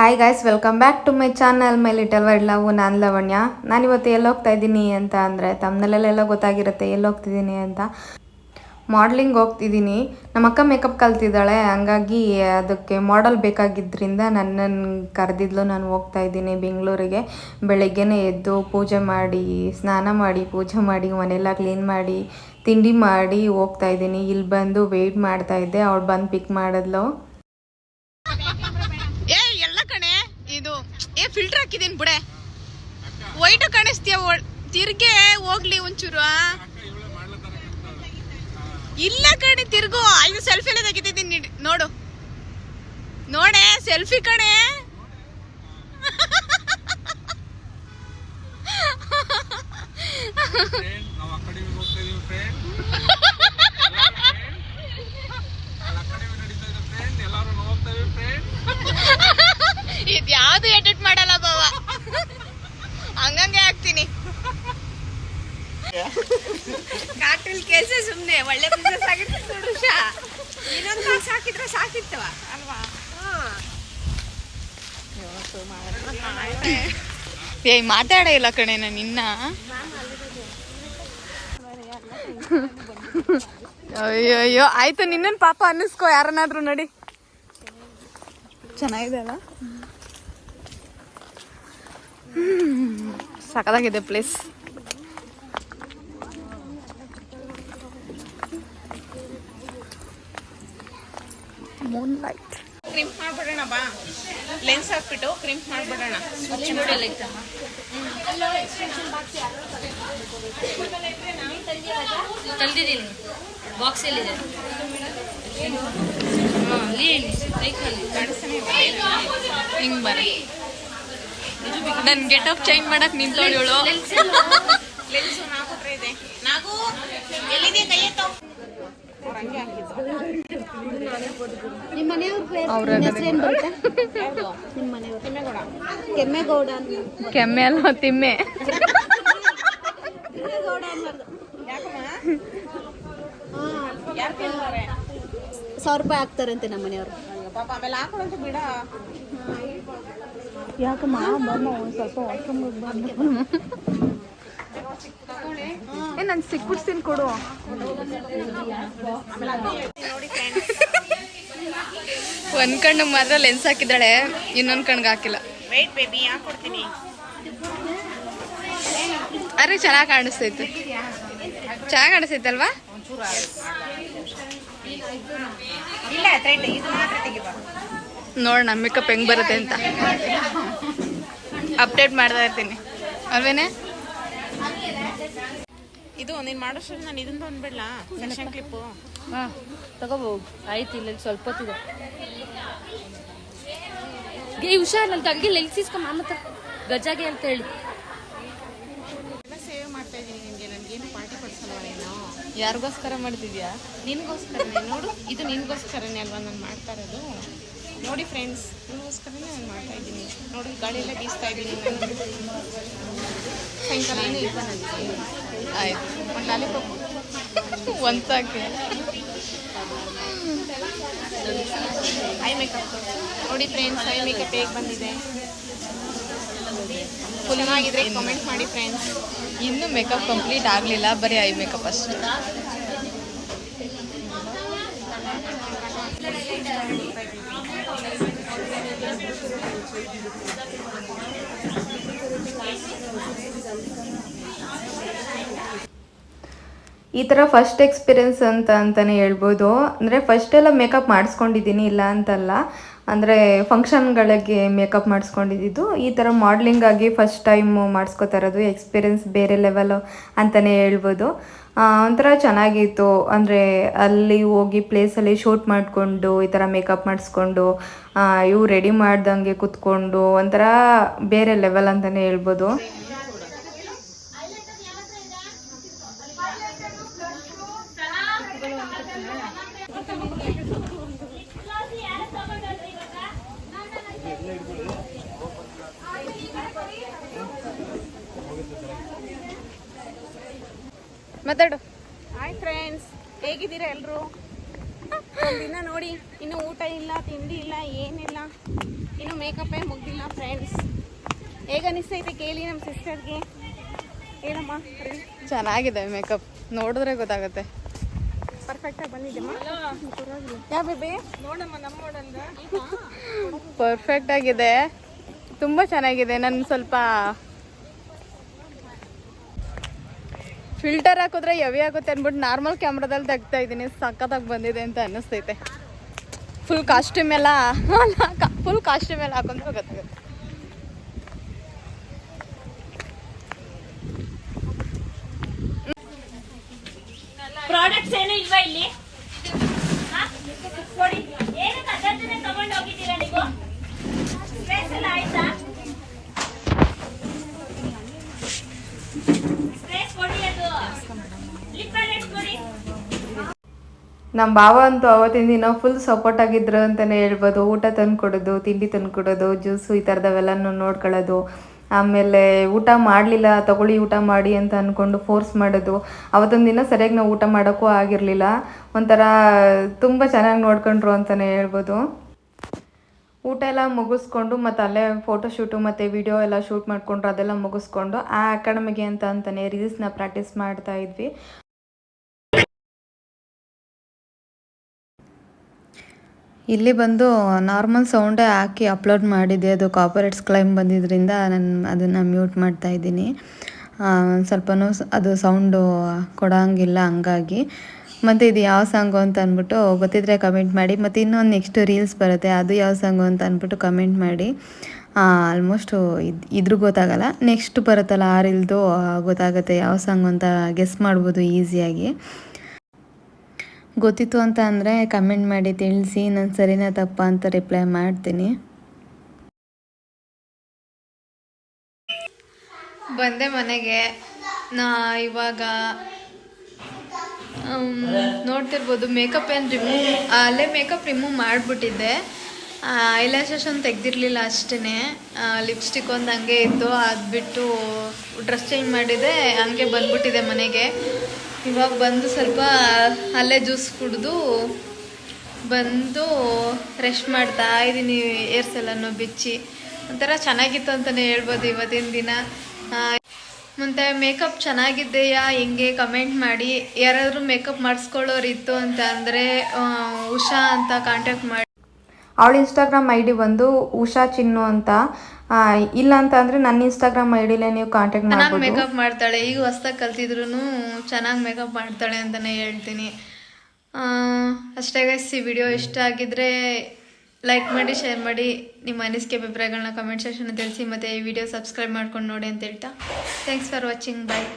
Hi guys welcome back to my channel my little world love ನಾನು ಲವಣ್ಯ. ನಾನಿವತ್ತು ಎಲ್ಲಿ ಹೋಗ್ತಾ ಇದ್ದೀನಿ ಅಂತ ಅಂದರೆ ತಮ್ಮನಲ್ಲೆಲ್ಲ ಗೊತ್ತಾಗಿರುತ್ತೆ ಎಲ್ಲಿ ಹೋಗ್ತಿದ್ದೀನಿ ಅಂತ. ಮಾಡ್ಲಿಂಗ್ ಹೋಗ್ತಿದ್ದೀನಿ. ನಮ್ಮ ಅಕ್ಕ ಮೇಕಪ್ ಕಲ್ತಿದ್ದಾಳೆ, ಹಂಗಾಗಿ ಅದಕ್ಕೆ ಮಾಡಲ್ ಬೇಕಾಗಿದ್ದರಿಂದ ನನ್ನನ್ನು ಕರೆದಿದ್ಲು. ನಾನು ಹೋಗ್ತಾ ಇದ್ದೀನಿ ಬೆಂಗಳೂರಿಗೆ. ಬೆಳಗ್ಗೆನೇ ಎದ್ದು ಪೂಜೆ ಮಾಡಿ, ಸ್ನಾನ ಮಾಡಿ, ಪೂಜೆ ಮಾಡಿ, ಮನೆಯೆಲ್ಲ ಕ್ಲೀನ್ ಮಾಡಿ, ತಿಂಡಿ ಮಾಡಿ ಹೋಗ್ತಾ ಇದ್ದೀನಿ. ಇಲ್ಲಿ ಬಂದು ವೆಯ್ಟ್ ಮಾಡ್ತಾ ಇದ್ದೆ. ಅವಳು ಬಂದು ಪಿಕ್ ಮಾಡಿದ್ಲು ಏ ಎಲ್ಲ ಕಣೆ ಇದು ಏ ಫಿಲ್ಟರ್ ಹಾಕಿದೀನಿ ಬಿಡೆ ವೈಟ್ ಕಾಣಿಸ್ತೀಯ? ತಿರ್ಗೆ ಹೋಗ್ಲಿ ಒಂಚೂರು? ಇಲ್ಲ ಕಣೆ, ತಿರ್ಗು, ಐದು ಸೆಲ್ಫಿ ಎಲ್ಲ ತೆಗಿತಿದ್ದೀನಿ ನೋಡು. ನೋಡೆ ಸೆಲ್ಫಿ ಕಣೆ. ನಾವು ಅಕಾಡೆಮಿಗೆ ಹೋಗ್ತಾ ಫ್ರೆಂಡ್ ಅಕಾಡೆಮಿ ನಡೀತಾ ಇದೆ ಫ್ರೆಂಡ್ ಎಲ್ಲರೂ ಹೋಗ್ತಾ ಫ್ರೆಂಡ್ ಇದು ಯಾವ್ದು ಎಡಿಟ್ ಮಾಡಲ್ಲ ಬಾವ ಹಂಗಂಗೆ ಹಾಕ್ತೀನಿ. ಕಾಟಲ್ ಕೆಲಸ ಸುಮ್ಮನೆ ಒಳ್ಳೆ ಬಿಸ್ನೆಸ್ ಆಗಿತ್ತು ಸುಡುಷ ಇನ್ನೊಂದು ಕಾಸು ಹಾಕಿದ್ರೆ ಸಾಕಿತ್ತವ ಅಲ್ವಾ? ಏಯ್ ಮಾತಾಡ ಇಲ್ಲ ಕಣೆ ನಾನು ಇನ್ನ ಅಯ್ಯೋ ಅಯ್ಯೋ ಆಯ್ತು ನಿನ್ನನ್ ಪಾಪ ಅನ್ನಿಸ್ಕೋ ಯಾರನ್ನಾದ್ರೂ ನಡಿ. ಚೆನ್ನಾಗಿದೆ ಅಲ್ಲ ಸಕಲಾಗಿದೆ ಪ್ಲೇಸ್ ಮೂನ್ ಲೈಟ್ ಕ್ರಿಂಪ್ ಮಾಡ್ಬಿಡೋಣ ಬಾ. ಲೆನ್ಸ್ ಹಾಕ್ಬಿಟ್ಟು ಕ್ರಿಂಪ್ ಮಾಡ್ಬಿಡೋಣ. ತಂದಿದ್ದೀನಿ. ಬಾಕ್ಸ್ ಎಲ್ಲಿದೆ ಹಾಂ ಅಲ್ಲಿ. ಕೈಕಲ್ಲಿ ಹಿಂಗ್ ಬರ ನನ್ ಗೆಟ್ ಅಪ್ ಚೇಂಜ್ ಮಾಡಕ್ ನಿಂತೋಳು ನಿಮ್ಮ ಮನೆಯವ್ರ ಪೇರು ಬರುತ್ತೆ ನಿಮ್ಮ ಮನೆಯವ್ರು ತಿಮ್ಮೇಗೌಡ ಕೆಮ್ಮೆಗೌಡ ಅಂತ ಕೆಮ್ಮೆ ಅಲ್ಲ ತಿಮ್ಮೆ? ಸಾವಿರ ರೂಪಾಯಿ ಹಾಕ್ತಾರಂತೆ ನಮ್ಮ ಮನೆಯವರು ಪಾಪ ಆಮೇಲೆ ಬಿಡ. ಯಾಕಮ್ಮ ಬಮ್ಮ ಒಂದು ಸ್ವಲ್ಪ ಏ ನನ್ ಸಿಕ್ಬಿಡ್ತೀನಿ ಕೊಡು ಒಂದ್ ಕಣ್ಣು ಮಾತ್ರ ಲೆನ್ಸ್ ಹಾಕಿದ್ದಾಳೆ ಇನ್ನೊಂದ್ ಕಣ್ಗೆ ಹಾಕಿಲ್ಲ ವೈಟ್ ಬೇಬಿ ಯಾಕೆ ಕೊಡ್ತೀನಿ ಅರೆ ಚೆನ್ನಾಗಿ ಕಾಣಿಸ್ತೈತೆ ಚೆನ್ನಾಗಿ ಕಾಣಿಸ್ತೈತಲ್ವಾ ಇಲ್ಲ ಇದು ಮಾತ್ರ ತೆಗಿಬಾ ನೋಡೋಣ ಮೇಕಪ್ ಹೆಂಗ್ ಬರುತ್ತೆ ಅಂತ. ಅಪ್ಡೇಟ್ ಮಾಡ್ತಾ ಇರ್ತೀನಿ. ಅಲ್ವೇನೆ? ಇದು ನೀನು ಮಾಡೋಷ್ಟು ನಾನು ಇದನ್ನ ಬಂದ್ಬಿಡ್ಲಾ? ಸೆಕ್ಷನ್ ಕ್ಲಿಪ್ಪು ಹಾಂ ತಗೋಬೋದು ಆಯ್ತು ಇಲ್ಲ ಸ್ವಲ್ಪ ಹೊತ್ತಿದೆ ಏ ಹುಷಾರ್ ನನ್ನ ತಂಗಿ ಲೆಗ್ಸ್ ಇಸ್ಕೊಂಡ್ ಮಾಮತ್ತ ಗಜಾಗೆ ಅಂತ ಹೇಳಿ. ಸೇವ್ ಮಾಡ್ತಾ ಇದ್ದೀನಿ ನನಗೇನು ಪಾರ್ಟಿ ನೀನು? ಯಾರಿಗೋಸ್ಕರ ಮಾಡ್ತಿದ್ಯಾ? ನಿನಗೋಸ್ಕರನೇ. ನೋಡು ಇದು ನಿನಗೋಸ್ಕರನೇ ಅಲ್ವಾ ನಾನು ಮಾಡ್ತಾ ಇರೋದು? ನೋಡಿ ಫ್ರೆಂಡ್ಸ್ ನಿನಗೋಸ್ಕರನೇ ನಾನು ಮಾಡ್ತಾ ಇದ್ದೀನಿ. ನೋಡಿ ಎಲ್ಲ ಬೀಸ್ತಾ ಇದ್ದೀನಿ ನಾನು. ಸಾಯಂಕಾಲ ಏನು ಇಲ್ಲ ಆಯ್ತು ಒಂದು ಲಾಲಿಪಾಪ್ ಒಂದ್ ಸಾಕೆ. ಐ ಮೇಕಪ್ ನೋಡಿ ಫ್ರೆಂಡ್ಸ್ ಐ ಮೇಕಪ್ ಹೇಗೆ ಬಂದಿದೆ? ಚೆನ್ನಾಗಿದ್ರೆ ಕಮೆಂಟ್ ಮಾಡಿ ಫ್ರೆಂಡ್ಸ್ ಇನ್ನೂ ಮೇಕಪ್ ಕಂಪ್ಲೀಟ್ ಆಗಲಿಲ್ಲ, ಬರೀ ಐ ಮೇಕಪ್ ಅಷ್ಟೇ. ಈ ಥರ ಫಸ್ಟ್ ಎಕ್ಸ್ಪೀರಿಯನ್ಸ್ ಅಂತ ಅಂತಲೇ ಹೇಳ್ಬೋದು. ಅಂದರೆ ಫಸ್ಟ್ ಎಲ್ಲ ಮೇಕಪ್ ಮಾಡಿಸ್ಕೊಂಡಿದ್ದೀನಿ, ಇಲ್ಲ ಅಂತಲ್ಲ. ಅಂದರೆ ಫಂಕ್ಷನ್ಗಳಿಗೆ ಮೇಕಪ್ ಮಾಡಿಸ್ಕೊಂಡಿದ್ದು. ಈ ಥರ ಮಾಡ್ಲಿಂಗ್ ಆಗಿ ಫಸ್ಟ್ ಟೈಮು ಮಾಡಿಸ್ಕೋತಾ ಇರೋದು ಎಕ್ಸ್ಪೀರಿಯನ್ಸ್ ಬೇರೆ ಲೆವೆಲು ಅಂತಲೇ ಹೇಳ್ಬೋದು. ಒಂಥರ ಚೆನ್ನಾಗಿತ್ತು. ಅಂದರೆ ಅಲ್ಲಿ ಹೋಗಿ ಪ್ಲೇಸಲ್ಲಿ ಶೂಟ್ ಮಾಡಿಕೊಂಡು, ಈ ಥರ ಮೇಕಪ್ ಮಾಡಿಸ್ಕೊಂಡು ಇವು ರೆಡಿ ಮಾಡ್ದಂಗೆ ಕೂತ್ಕೊಂಡು, ಒಂಥರ ಬೇರೆ ಲೆವೆಲ್ ಅಂತಲೇ ಹೇಳ್ಬೋದು. ಮಾತಾಡು. ಹಾಯ್ ಫ್ರೆಂಡ್ಸ್ ಹೇಗಿದ್ದೀರಾ ಎಲ್ಲರೂ ದಿನ ನೋಡಿ ಇನ್ನು ಊಟ ಇಲ್ಲ ತಿಂಡಿ ಇಲ್ಲ ಏನಿಲ್ಲ. ಇನ್ನು ಮೇಕಪ್ಪೇ ಮುಗ್ದಿಲ್ಲ ಫ್ರೆಂಡ್ಸ್ ಹೇಗೆ ಅನಿಸ್ತೈತೆ ಕೇಳಿ ನಮ್ಮ ಸಿಸ್ಟರ್ಗೆ ಏನಮ್ಮ? ಚೆನ್ನಾಗಿದೆ ಮೇಕಪ್ ನೋಡಿದ್ರೆ ಗೊತ್ತಾಗುತ್ತೆ. ಪರ್ಫೆಕ್ಟಾಗಿ ಬಂದಿದ್ದೆಮ್ಮ ಯಾ ಬೇಬಿ? ಪರ್ಫೆಕ್ಟ್ ಆಗಿದೆ. ತುಂಬ ಚೆನ್ನಾಗಿದೆ. ನಾನು ಸ್ವಲ್ಪ ಫಿಲ್ಟರ್ ಹಾಕಿದ್ರೆ ಹೆವಿ ಆಗುತ್ತೆ ಅಂದ್ಬಿಟ್ಟು ನಾರ್ಮಲ್ ಕ್ಯಾಮ್ರಾದಲ್ಲಿ ತೆಗ್ತಾ ಇದ್ದೀನಿ. ಸಖತ್ತಾಗಿ ಬಂದಿದೆ ಅಂತ ಅನ್ನಿಸ್ತೈತೆ. ಫುಲ್ ಕಾಸ್ಟ್ಯೂಮ್ ಎಲ್ಲ ಫುಲ್ ಕಾಸ್ಟ್ಯೂಮ್ ಎಲ್ಲ ಹಾಕೊಂಡ್ರೆ ಗೊತ್ತಾಗುತ್ತೆ ಪ್ರಾಡಕ್ಟ್ಸ್ ಏನು ಇಲ್ವಾ ಇಲ್ಲಿ? ಕೊಡಿ. ಏನಕ್ಕೆ ಅದನ್ನೇ ತಗೊಂಡು ಹೋಗಿದ್ದೀರಾ ನೀವು? ಸ್ಟ್ರೆಸ್ ಎಲ್ಲ ಆಯ್ತಾ? ಕೊಡಿ ಅದು. ಲಿಪ್ ಪ್ಯಾಲೆಟ್ಸ್ ನಮ್ಮ ಭಾವ ಅಂತೂ ಅವತ್ತಿನ ದಿನ ಫುಲ್ ಸಪೋರ್ಟ್ ಆಗಿದ್ರು ಅಂತಲೇ ಹೇಳ್ಬೋದು. ಊಟ ತಂದು ಕೊಡೋದು ತಿಂಡಿ ತಂದು ಕೊಡೋದು ಜ್ಯೂಸು ಈ ಥರದವೆಲ್ಲನೂ ನೋಡ್ಕೊಳ್ಳೋದು. ಆಮೇಲೆ ಊಟ ಮಾಡಲಿಲ್ಲ, ತಗೊಳ್ಳಿ ಊಟ ಮಾಡಿ ಅಂತ ಅಂದ್ಕೊಂಡು ಫೋರ್ಸ್ ಮಾಡೋದು. ಅವತ್ತೊಂದು ದಿನ ಸರಿಯಾಗಿ ನಾವು ಊಟ ಮಾಡೋಕ್ಕೂ ಆಗಿರಲಿಲ್ಲ. ಒಂಥರ ತುಂಬ ಚೆನ್ನಾಗಿ ನೋಡ್ಕೊಂಡ್ರು ಅಂತಲೇ ಹೇಳ್ಬೋದು. ಊಟ ಎಲ್ಲ ಮುಗಿಸ್ಕೊಂಡು ಮತ್ತು ಅಲ್ಲೇ ಫೋಟೋ ಶೂಟು ಮತ್ತು ವಿಡಿಯೋ ಎಲ್ಲ ಶೂಟ್ ಮಾಡಿಕೊಂಡ್ರು ಅದೆಲ್ಲ ಮುಗಿಸ್ಕೊಂಡು ಆ ಅಕಾಡೆಮಿಗೆ ಅಂತ ಅಂತಲೇ ರೀಲ್ಸ್ನ ಪ್ರಾಕ್ಟೀಸ್ ಮಾಡ್ತಾ ಇದ್ವಿ. ಇಲ್ಲಿ ಬಂದು ನಾರ್ಮಲ್ ಸೌಂಡೇ ಹಾಕಿ ಅಪ್ಲೋಡ್ ಮಾಡಿದ್ದೆ ಅದು ಕಾಪರೇಟ್ಸ್ ಕ್ಲೈಮ್ ಬಂದಿದ್ದರಿಂದ ನಾನು ಅದನ್ನು ಮ್ಯೂಟ್ ಮಾಡ್ತಾ ಇದ್ದೀನಿ. ಸ್ವಲ್ಪನೂ ಅದು ಸೌಂಡು ಕೊಡೋಂಗಿಲ್ಲ ಹಂಗಾಗಿ. ಮತ್ತು ಇದು ಯಾವ ಸಾಂಗು ಅಂತ ಅಂದ್ಬಿಟ್ಟು ಗೊತ್ತಿದ್ರೆ ಕಮೆಂಟ್ ಮಾಡಿ. ಮತ್ತು ಇನ್ನೊಂದು ನೆಕ್ಸ್ಟ್ ರೀಲ್ಸ್ ಬರುತ್ತೆ. ಅದು ಯಾವ ಸಾಂಗು ಅಂತ ಅಂದ್ಬಿಟ್ಟು ಕಮೆಂಟ್ ಮಾಡಿ. ಆಲ್ಮೋಸ್ಟು ಇದು, ಇದ್ರೂ ಗೊತ್ತಾಗಲ್ಲ. ನೆಕ್ಸ್ಟ್ ಬರುತ್ತಲ್ಲ ಆ ರೀಲ್ದು ಗೊತ್ತಾಗುತ್ತೆ ಯಾವ ಸಾಂಗು ಅಂತ ಗೆಸ್ ಮಾಡ್ಬೋದು ಈಸಿಯಾಗಿ ಗೊತ್ತಿತ್ತು ಅಂತ ಅಂದರೆ ಕಮೆಂಟ್ ಮಾಡಿ, ತಿಳಿಸಿ, ನಾನು ಸರಿನಾ ತಪ್ಪ ಅಂತ ರಿಪ್ಲೈ ಮಾಡ್ತೀನಿ. ಬಂದೆ ಮನೆಗೆ. ನಾ ಇವಾಗ ನೋಡ್ತಿರ್ಬೋದು ಮೇಕಪ್ ಏನು ರಿಮೂವ್ ಅಲ್ಲೇ ಮೇಕಪ್ ರಿಮೂವ್ ಮಾಡಿಬಿಟ್ಟಿದ್ದೆ. ಐಲ್ಯಾಶಸ್ ಒಂದು ತೆಗ್ದಿರಲಿಲ್ಲ ಅಷ್ಟೇ ಲಿಪ್ಸ್ಟಿಕ್ ಒಂದು ಹಂಗೆ ಇತ್ತು ಅದು ಬಿಟ್ಟು ಡ್ರೆಸ್ ಚೇಂಜ್ ಮಾಡಿದೆ, ಹಂಗೆ ಬಂದ್ಬಿಟ್ಟಿದೆ ಮನೆಗೆ. ಇವಾಗ ಬಂದು ಸ್ವಲ್ಪ ಅಲ್ಲೇ ಜ್ಯೂಸ್ ಕುಡಿದು ಬಂದು ರೆಸ್ಟ್ ಮಾಡ್ತಾ ಇದ್ದೀನಿ ಏರ್ಸ್ ಎಲ್ಲನೂ ಬಿಚ್ಚಿ. ಒಂಥರ ಚೆನ್ನಾಗಿತ್ತು ಅಂತಲೇ ಹೇಳ್ಬೋದು ಇವತ್ತಿನ ದಿನ. ಮತ್ತು ಮೇಕಪ್ ಚೆನ್ನಾಗಿದೆಯಾ, ಹೆಂಗೆ ಕಮೆಂಟ್ ಮಾಡಿ. ಯಾರಾದರೂ ಮೇಕಪ್ ಮಾಡಿಸ್ಕೊಳ್ಳೋರು ಇತ್ತು ಅಂತ ಅಂದರೆ ಉಷಾ ಅಂತ ಕಾಂಟ್ಯಾಕ್ಟ್ ಮಾಡಿ. ಅವಳ ಇನ್ಸ್ಟಾಗ್ರಾಮ್ ಐ ಡಿ ಬಂದು ಉಷಾ ಚಿನ್ನು ಅಂತ. ಇಲ್ಲ ಅಂತ ಅಂದ್ರೆ ನನ್ನ ಇನ್ಸ್ಟಾಗ್ರಾಮ್ ಐ ಡಿಲೇ ನೀವು ಕಾಂಟ್ಯಾಕ್ಟ್ ಚೆನ್ನಾಗಿ ಮಾಡ್ಬೋದು. ಮೇಕಪ್ ಮಾಡ್ತಾಳೆ ಈಗ ಹೊಸ್ದಾಗಿ ಕಲ್ತಿದ್ರು ಚೆನ್ನಾಗಿ ಮೇಕಪ್ ಮಾಡ್ತಾಳೆ ಅಂತಲೇ ಹೇಳ್ತೀನಿ. ಅಷ್ಟೇ ಗೈಸ್ ಈ ವಿಡಿಯೋ ಇಷ್ಟ ಆಗಿದ್ರೆ ಲೈಕ್ ಮಾಡಿ ಶೇರ್ ಮಾಡಿ. ನಿಮ್ಮ ಅನಿಸಿಕೆ ಅಭಿಪ್ರಾಯಗಳನ್ನ ಕಮೆಂಟ್ ಸೆಕ್ಷನ್ ತಿಳಿಸಿ ಮತ್ತೆ ಈ ವಿಡಿಯೋ ಸಬ್ಸ್ಕ್ರೈಬ್ ಮಾಡ್ಕೊಂಡು ನೋಡಿ ಅಂತ ಹೇಳ್ತಾ. Thanks for watching bye